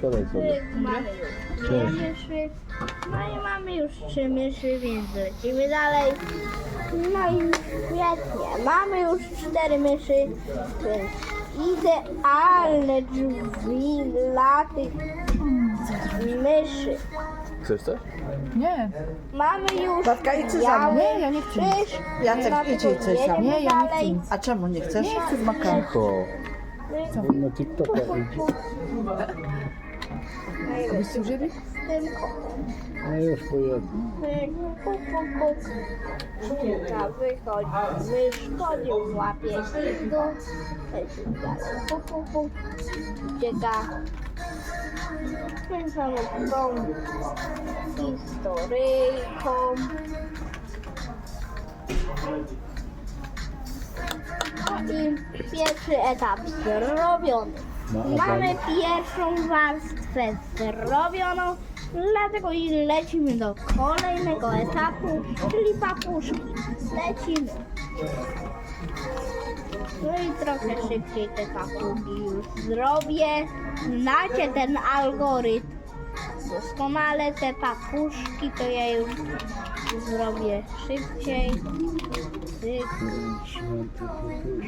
Siadaj sobie. Mamy już Cześć. myszy. No i mamy już trzy myszy, więc lecimy dalej. No i świetnie. Mamy już cztery myszy, więc idealne drzwi dla tych myszy. Chcesz coś? Nie, Mamy już Tatka, idź za biały mną. Nie, ja nie chcę. krzyż, Jacek, dlatego idź i coś tam. jedziemy Nie, ja nie dalej. chcę. A czemu nie chcesz? nie chcę z makaronem. Cicho. No Na TikToka idzie. Byś służyli? Tylko No już puk, puk, puk. Sztuka wychodzi, mysz chodzi, łapie ślizgu. Leci dalej, puk, puk, puk. Ucieka. Kręcamy tą historyjką. No i pierwszy etap zrobiony. No, Mamy pierwszą warstwę zrobioną, dlatego i lecimy do kolejnego etapu, czyli papuszki. Lecimy. No i trochę szybciej te papugi już zrobię. Znacie ten algorytm. Doskonale te papuszki to ja już zrobię szybciej.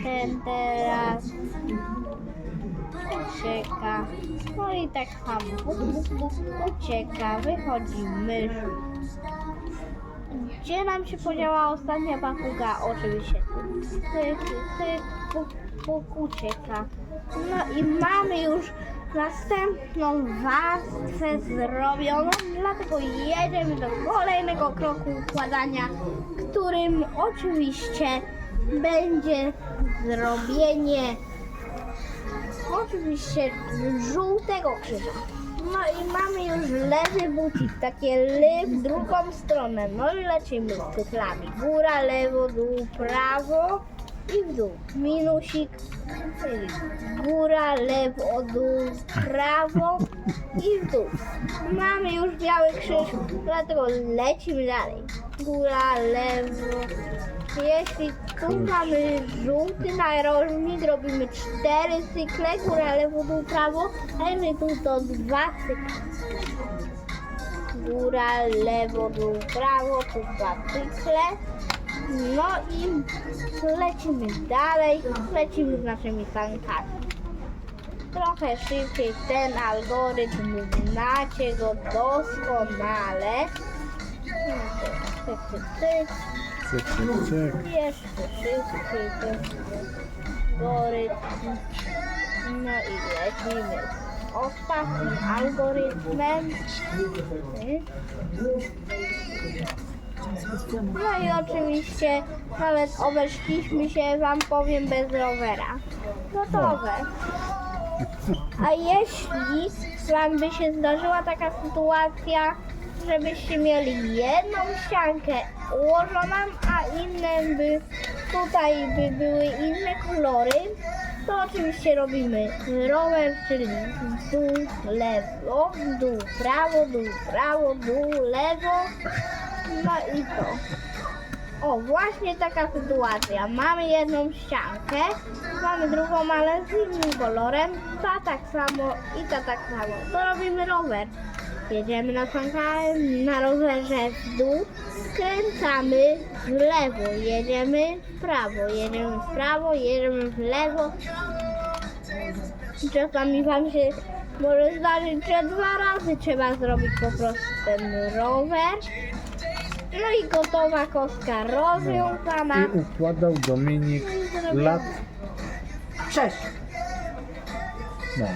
Ten teraz ucieka. No i tak buk, ucieka, wychodzi mysz. Gdzie nam się podziała ostatnia papuga? Oczywiście. Tyk, tyk, buk, buk, ucieka. No i mamy już następną warstwę zrobioną, dlatego jedziemy do kolejnego kroku układania, którym oczywiście będzie zrobienie oczywiście żółtego krzyża. No i mamy już lewy bucik, takie ly w drugą stronę. No i lecimy z cyklami. Góra, lewo, dół, prawo i w dół. Minusik, czyli góra, lewo, dół, prawo i w dół. Mamy już biały krzyż, dlatego lecimy dalej. Góra, lewo. Jeśli tu mamy żółty narożnik, robimy cztery cykle, góra, lewo, dół, prawo, a jeżeli tu to dwa cykle. Góra, lewo, dół, prawo, tu dwa cykle. No i lecimy dalej, lecimy z naszymi sankami. Trochę szybciej ten algorytm znacie go doskonale. Cyk, cyk, cyk. Ten algorytm. No i lecimy z ostatnim algorytmem. No i oczywiście nawet obeszliśmy się, wam powiem, bez rowera. Gotowe. A jeśli wam by się zdarzyła taka sytuacja, żebyście mieli jedną ściankę ułożoną, a inne by tutaj by były inne kolory, to oczywiście robimy rower, czyli dół, lewo, dół, prawo, dół, prawo, dół, lewo. No i to. O, właśnie taka sytuacja. Mamy jedną ściankę, mamy drugą, ale z innym kolorem. Ta tak samo i ta tak samo. To robimy rower. Jedziemy na sankach, na rowerze w dół, skręcamy w lewo, jedziemy w prawo, jedziemy w prawo, jedziemy w lewo. Czasami wam się może zdarzyć, że dwa razy trzeba zrobić po prostu ten rower. No i gotowa kostka rozwiązana. I układał Dominik lat. Sześć. No.